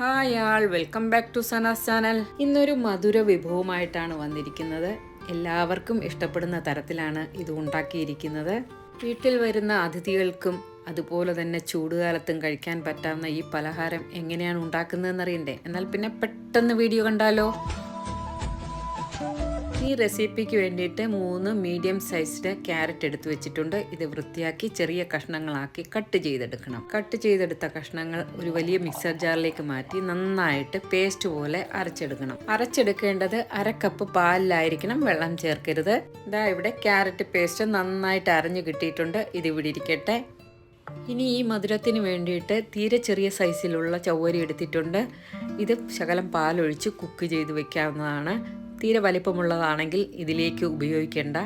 Hi all welcome back to Sana's channel. ഇന്നൊരു മധുര വിഭവമായിട്ടാണ് വന്നിരിക്കുന്നത്. എല്ലാവർക്കും ഇഷ്ടപ്പെടുന്ന തരത്തിലാണ് ഇത് ഉണ്ടാക്കിയിരിക്കുന്നത്. വീട്ടിൽ വരുന്ന അതിഥികൾക്കും അതുപോലെ തന്നെ ചൂടുകാലത്തും കഴിക്കാൻ പറ്റാവുന്ന ഈ പലഹാരം എങ്ങനെയാണ് ഉണ്ടാക്കുന്നതെന്ന് അറിയണ്ടേ എന്നാൽ പിന്നെ പെട്ടെന്ന് വീഡിയോ കണ്ടാലോ? ഈ റെസിപ്പിക്ക് വേണ്ടിയിട്ട് മൂന്ന് മീഡിയം സൈസ്ഡ് ക്യാരറ്റ് എടുത്ത് വെച്ചിട്ടുണ്ട്. ഇത് വൃത്തിയാക്കി ചെറിയ കഷ്ണങ്ങളാക്കി കട്ട് ചെയ്തെടുക്കണം. കട്ട് ചെയ്തെടുത്ത കഷ്ണങ്ങൾ ഒരു വലിയ മിക്സർ ജാറിലേക്ക് മാറ്റി നന്നായിട്ട് പേസ്റ്റ് പോലെ അരച്ചെടുക്കണം. അരച്ചെടുക്കേണ്ടത് അരക്കപ്പ് കപ്പ് പാലിലായിരിക്കണം. വെള്ളം ചേർക്കരുത്. ഇതാ ഇവിടെ ക്യാരറ്റ് പേസ്റ്റ് നന്നായിട്ട് അരഞ്ഞു കിട്ടിയിട്ടുണ്ട്. ഇത് ഇവിടെ ഇരിക്കട്ടെ. ഇനി ഈ മധുരത്തിന് വേണ്ടിയിട്ട് തീരെ ചെറിയ സൈസിലുള്ള ചവ്വരി എടുത്തിട്ടുണ്ട്. ഇത് ശകലം പാലൊഴിച്ച് കുക്ക് ചെയ്ത് വെക്കാവുന്നതാണ്. തീരെ വലിപ്പമുള്ളതാണെങ്കിൽ ഇതിലേക്ക് ഉപയോഗിക്കേണ്ട.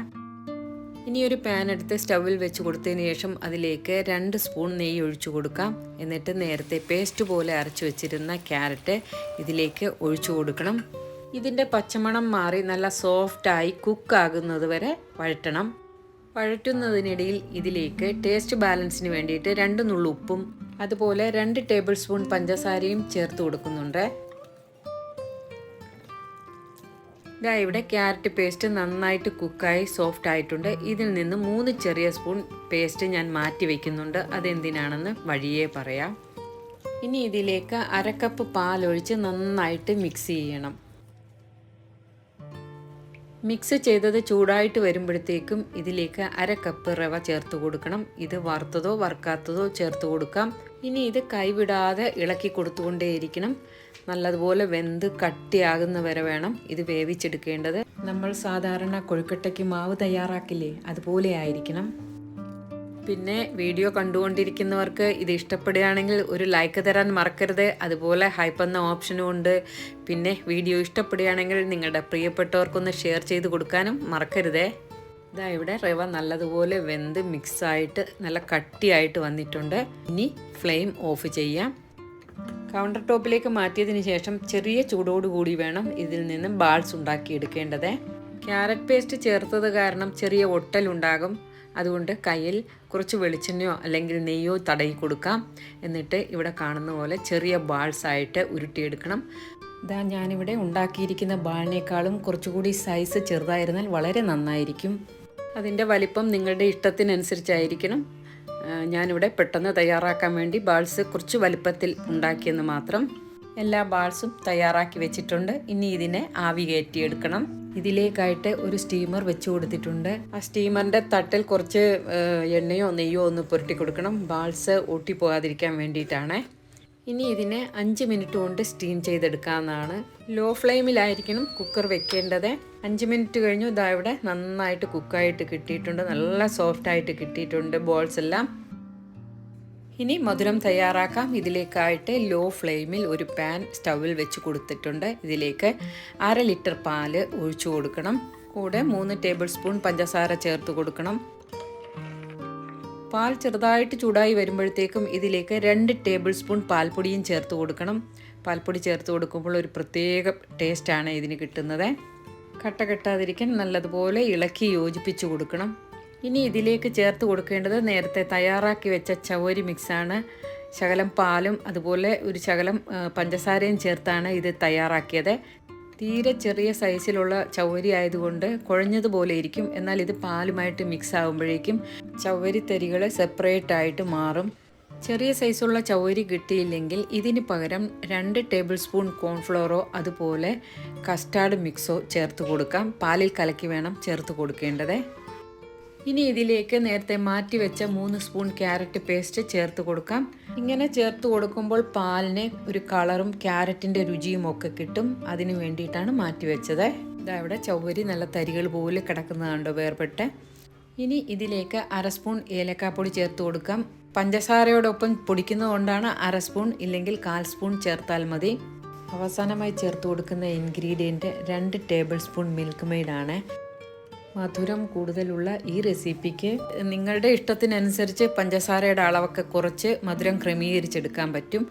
ഇനി ഒരു പാൻ എടുത്ത് സ്റ്റൗവിൽ വെച്ച് കൊടുത്തതിന് ശേഷം അതിലേക്ക് രണ്ട് സ്പൂൺ നെയ്യ് ഒഴിച്ചു കൊടുക്കാം. എന്നിട്ട് നേരത്തെ പേസ്റ്റ് പോലെ അരച്ചു വെച്ചിരുന്ന ക്യാരറ്റ് ഇതിലേക്ക് ഒഴിച്ചു കൊടുക്കണം. ഇതിന്റെ പച്ചമണം മാറി നല്ല സോഫ്റ്റായി കുക്കാകുന്നത് വരെ വഴറ്റണം. വഴറ്റുന്നതിനിടയിൽ ഇതിലേക്ക് ടേസ്റ്റ് ബാലൻസിന് വേണ്ടിയിട്ട് രണ്ട് നുള്ളുപ്പും അതുപോലെ രണ്ട് ടേബിൾ സ്പൂൺ പഞ്ചസാരയും ചേർത്ത് കൊടുക്കുന്നുണ്ട്. ഇതാ ഇവിടെ ക്യാരറ്റ് പേസ്റ്റ് നന്നായിട്ട് കുക്കായി സോഫ്റ്റ് ആയിട്ടുണ്ട്. ഇതിൽ നിന്ന് മൂന്ന് ചെറിയ സ്പൂൺ പേസ്റ്റ് ഞാൻ മാറ്റി വെക്കുന്നുണ്ട്. അതെന്തിനാണെന്ന് വഴിയേ പറയാം. ഇനി ഇതിലേക്ക് അരക്കപ്പ് പാലൊഴിച്ച് നന്നായിട്ട് മിക്സ് ചെയ്യണം. മിക്സ് ചെയ്തത് ചൂടായിട്ട് വരുമ്പോഴത്തേക്കും ഇതിലേക്ക് അര കപ്പ് റവ ചേർത്ത് കൊടുക്കണം. ഇത് വറുത്തതോ വറുക്കാത്തതോ ചേർത്ത് കൊടുക്കാം. ഇനി ഇത് കൈവിടാതെ ഇളക്കി കൊടുത്തുകൊണ്ടേയിരിക്കണം. നല്ലതുപോലെ വെന്ത് കട്ടിയാകുന്ന വരെ വേണം ഇത് വേവിച്ചെടുക്കേണ്ടത്. നമ്മൾ സാധാരണ കൊഴുക്കട്ടയ്ക്ക് മാവ് തയ്യാറാക്കില്ലേ അതുപോലെ ആയിരിക്കണം. പിന്നെ വീഡിയോ കണ്ടുകൊണ്ടിരിക്കുന്നവർക്ക് ഇത് ഇഷ്ടപ്പെടുകയാണെങ്കിൽ ഒരു ലൈക്ക് തരാൻ മറക്കരുത്. അതുപോലെ ഹൈപ്പ് എന്ന ഓപ്ഷനും ഉണ്ട്. പിന്നെ വീഡിയോ ഇഷ്ടപ്പെടുകയാണെങ്കിൽ നിങ്ങളുടെ പ്രിയപ്പെട്ടവർക്കൊന്ന് ഷെയർ ചെയ്ത് കൊടുക്കാനും മറക്കരുതേ. ഇതാ ഇവിടെ റവ നല്ലതുപോലെ വെന്ത് മിക്സായിട്ട് നല്ല കട്ടിയായിട്ട് വന്നിട്ടുണ്ട്. ഇനി ഫ്ലെയിം ഓഫ് ചെയ്യാം. കൗണ്ടർ ടോപ്പിലേക്ക് മാറ്റിയതിന് ശേഷം ചെറിയ ചൂടോടുകൂടി വേണം ഇതിൽ നിന്ന് ബാൾസ് ഉണ്ടാക്കിയെടുക്കേണ്ടത്. ക്യാരറ്റ് പേസ്റ്റ് ചേർത്തത് കാരണം ചെറിയ ഒട്ടലുണ്ടാകും അതുകൊണ്ട് കയ്യിൽ കുറച്ച് വെളിച്ചെണ്ണയോ അല്ലെങ്കിൽ നെയ്യോ തടയി കൊടുക്കാം. എന്നിട്ട് ഇവിടെ കാണുന്ന പോലെ ചെറിയ ബാൾസ് ആയിട്ട് ഉരുട്ടിയെടുക്കണം. ഇതാ ഞാനിവിടെ ഉണ്ടാക്കിയിരിക്കുന്ന ബാളിനേക്കാളും കുറച്ചുകൂടി സൈസ് ചെറുതായിരുന്നാൽ വളരെ നന്നായിരിക്കും. അതിന്റെ വലിപ്പം നിങ്ങളുടെ ഇഷ്ടത്തിനനുസരിച്ചായിരിക്കണം. ഞാനിവിടെ പെട്ടെന്ന് തയ്യാറാക്കാൻ വേണ്ടി ബാൾസ് കുറച്ച് വലിപ്പത്തിൽ ഉണ്ടാക്കിയെന്ന് മാത്രം എല്ലാ ബാൾസും തയ്യാറാക്കി വെച്ചിട്ടുണ്ട്. ഇനി ഇതിനെ ആവി കയറ്റിയെടുക്കണം. ഇതിലേക്കായിട്ട് ഒരു സ്റ്റീമർ വെച്ച് കൊടുത്തിട്ടുണ്ട്. ആ സ്റ്റീമറിന്റെ തട്ടിൽ കുറച്ച് എണ്ണയോ നെയ്യോ ഒന്ന് പുരട്ടി കൊടുക്കണം. ബാൾസ് ഒട്ടിപ്പോകാതിരിക്കാൻ വേണ്ടിയിട്ടാണ്. ഇനി ഇതിനെ അഞ്ച് മിനിറ്റ് കൊണ്ട് സ്റ്റീം ചെയ്തെടുക്കാവുന്നതാണ്. ലോ ഫ്ലെയിമിലായിരിക്കണം കുക്കർ വെക്കേണ്ടത്. അഞ്ച് മിനിറ്റ് കഴിഞ്ഞു ഇതാ ഇവിടെ നന്നായിട്ട് കുക്കായിട്ട് കിട്ടിയിട്ടുണ്ട്. നല്ല സോഫ്റ്റായിട്ട് കിട്ടിയിട്ടുണ്ട് ബോൾസ് എല്ലാം. ഇനി മധുരം തയ്യാറാക്കാം. ഇതിലേക്കായിട്ട് ലോ ഫ്ലെയിമിൽ ഒരു പാൻ സ്റ്റൗവിൽ വെച്ച് കൊടുത്തിട്ടുണ്ട്. ഇതിലേക്ക് അര ലിറ്റർ പാൽ ഒഴിച്ചു കൊടുക്കണം. കൂടെ മൂന്ന് ടേബിൾ സ്പൂൺ പഞ്ചസാര ചേർത്ത് കൊടുക്കണം. പാൽ ചെറുതായിട്ട് ചൂടായി വരുമ്പോഴത്തേക്കും ഇതിലേക്ക് രണ്ട് ടേബിൾ സ്പൂൺ പാൽപ്പൊടിയും ചേർത്ത് കൊടുക്കണം. പാൽപ്പൊടി ചേർത്ത് കൊടുക്കുമ്പോൾ ഒരു പ്രത്യേക ടേസ്റ്റാണ് ഇതിന് കിട്ടുന്നത്. കട്ട കെട്ടാതിരിക്കാൻ നല്ലതുപോലെ ഇളക്കി യോജിപ്പിച്ച് കൊടുക്കണം. ഇനി ഇതിലേക്ക് ചേർത്ത് കൊടുക്കേണ്ടത് നേരത്തെ തയ്യാറാക്കി വെച്ച ചവരി മിക്സാണ് ശകലം പാലും അതുപോലെ ഒരു ശകലം പഞ്ചസാരയും ചേർത്താണ് ഇത് തയ്യാറാക്കിയത്. തീരെ ചെറിയ സൈസിലുള്ള ചവരി ആയതുകൊണ്ട് കുഴഞ്ഞതുപോലെ ഇരിക്കും. എന്നാൽ ഇത് പാലുമായിട്ട് മിക്സ് ആകുമ്പോഴേക്കും ചവരി തരികൾ സെപ്പറേറ്റ് ആയിട്ട് മാറും. ചെറിയ സൈസുള്ള ചവരി കിട്ടിയില്ലെങ്കിൽ ഇതിന് പകരം രണ്ട് ടേബിൾ സ്പൂൺ കോൺഫ്ലോറോ അതുപോലെ കസ്റ്റാർഡ് മിക്സോ ചേർത്ത് കൊടുക്കാം. പാലിൽ കലക്കി വേണം ചേർത്ത് കൊടുക്കേണ്ടത്. ഇനി ഇതിലേക്ക് നേരത്തെ മാറ്റി വെച്ച മൂന്ന് സ്പൂൺ ക്യാരറ്റ് പേസ്റ്റ് ചേർത്ത് കൊടുക്കാം. ഇങ്ങനെ ചേർത്ത് കൊടുക്കുമ്പോൾ പാലിന് ഒരു കളറും ക്യാരറ്റിന്റെ രുചിയും ഒക്കെ കിട്ടും. അതിന് വേണ്ടിയിട്ടാണ് മാറ്റി വെച്ചത്. ഇതാ ഇവിടെ ചൗവരി നല്ല തരികൾ പോലെ കിടക്കുന്നതാണ്ടോ വേർപെട്ട്. ഇനി ഇതിലേക്ക് അര സ്പൂൺ ഏലക്കാപ്പൊടി ചേർത്ത് കൊടുക്കാം. പഞ്ചസാരയോടൊപ്പം പൊടിക്കുന്നതുകൊണ്ടാണ് അര സ്പൂൺ ഇല്ലെങ്കിൽ കാൽ സ്പൂൺ ചേർത്താൽ മതി. അവസാനമായി ചേർത്ത് കൊടുക്കുന്ന ഇൻഗ്രീഡിയന്റ് രണ്ട് ടേബിൾ സ്പൂൺ മിൽക്ക് മെയ്ഡാണ്. മധുരം കൂടുതലുള്ള ഈ റെസിപ്പിക്ക് നിങ്ങളുടെ ഇഷ്ടത്തിനനുസരിച്ച് പഞ്ചസാരയുടെ അളവൊക്കെ കുറച്ച് മധുരം ക്രമീകരിച്ചെടുക്കാൻ പറ്റും.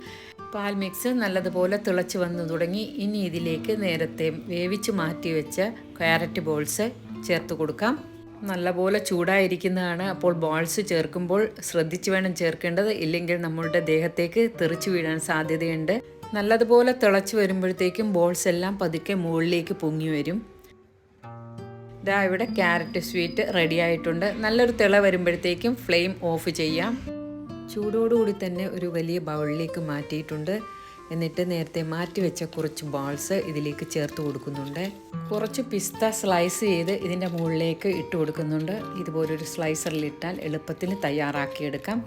പാൽ മിക്സ് നല്ലതുപോലെ തിളച്ച് വന്നു തുടങ്ങി. ഇനി ഇതിലേക്ക് നേരത്തെ വേവിച്ച് മാറ്റി വെച്ച ക്യാരറ്റ് ബോൾസ് ചേർത്ത് കൊടുക്കാം. നല്ലപോലെ ചൂടായിരിക്കുന്നതാണ്. അപ്പോൾ ബോൾസ് ചേർക്കുമ്പോൾ ശ്രദ്ധിച്ച് വേണം ചേർക്കേണ്ടത്. ഇല്ലെങ്കിൽ നമ്മളുടെ ദേഹത്തേക്ക് തെറിച്ചു വീഴാൻ സാധ്യതയുണ്ട്. നല്ലതുപോലെ തിളച്ച് വരുമ്പോഴത്തേക്കും ബോൾസ് എല്ലാം പതുക്കെ മുകളിലേക്ക് പൊങ്ങി വരും. ഇതാ ഇവിടെ ക്യാരറ്റ് സ്വീറ്റ് റെഡി ആയിട്ടുണ്ട്. നല്ലൊരു തിള വരുമ്പോഴത്തേക്കും ഫ്ലെയിം ഓഫ് ചെയ്യാം. ചൂടോടുകൂടി തന്നെ ഒരു വലിയ ബൗളിലേക്ക് മാറ്റിയിട്ടുണ്ട്. എന്നിട്ട് നേരത്തെ മാറ്റി വെച്ച കുറച്ച് ബോൾസ് ഇതിലേക്ക് ചേർത്ത് കൊടുക്കുന്നുണ്ട്. കുറച്ച് പിസ്ത സ്ലൈസ് ചെയ്ത് ഇതിന്റെ മുകളിലേക്ക് ഇട്ട് കൊടുക്കുന്നുണ്ട്. ഇതുപോലൊരു സ്ലൈസറിലിട്ടാൽ എളുപ്പത്തിൽ തയ്യാറാക്കിയെടുക്കാം.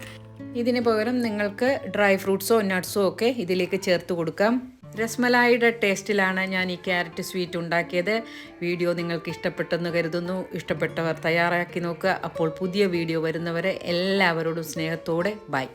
ഇതിന് പകരം നിങ്ങൾക്ക് ഡ്രൈ ഫ്രൂട്ട്സോ നട്ട്സോ ഒക്കെ ഇതിലേക്ക് ചേർത്ത് കൊടുക്കാം. രസ്മലായിയുടെ ടേസ്റ്റിലാണ് ഞാൻ ഈ ക്യാരറ്റ് സ്വീറ്റ് ഉണ്ടാക്കിയത്. വീഡിയോ നിങ്ങൾക്ക് ഇഷ്ടപ്പെട്ടെന്ന് കരുതുന്നു. ഇഷ്ടപ്പെട്ടവർ തയ്യാറാക്കി നോക്കുക. അപ്പോൾ പുതിയ വീഡിയോ വരുന്നവരെ എല്ലാവരോടും സ്നേഹത്തോടെ ബൈ.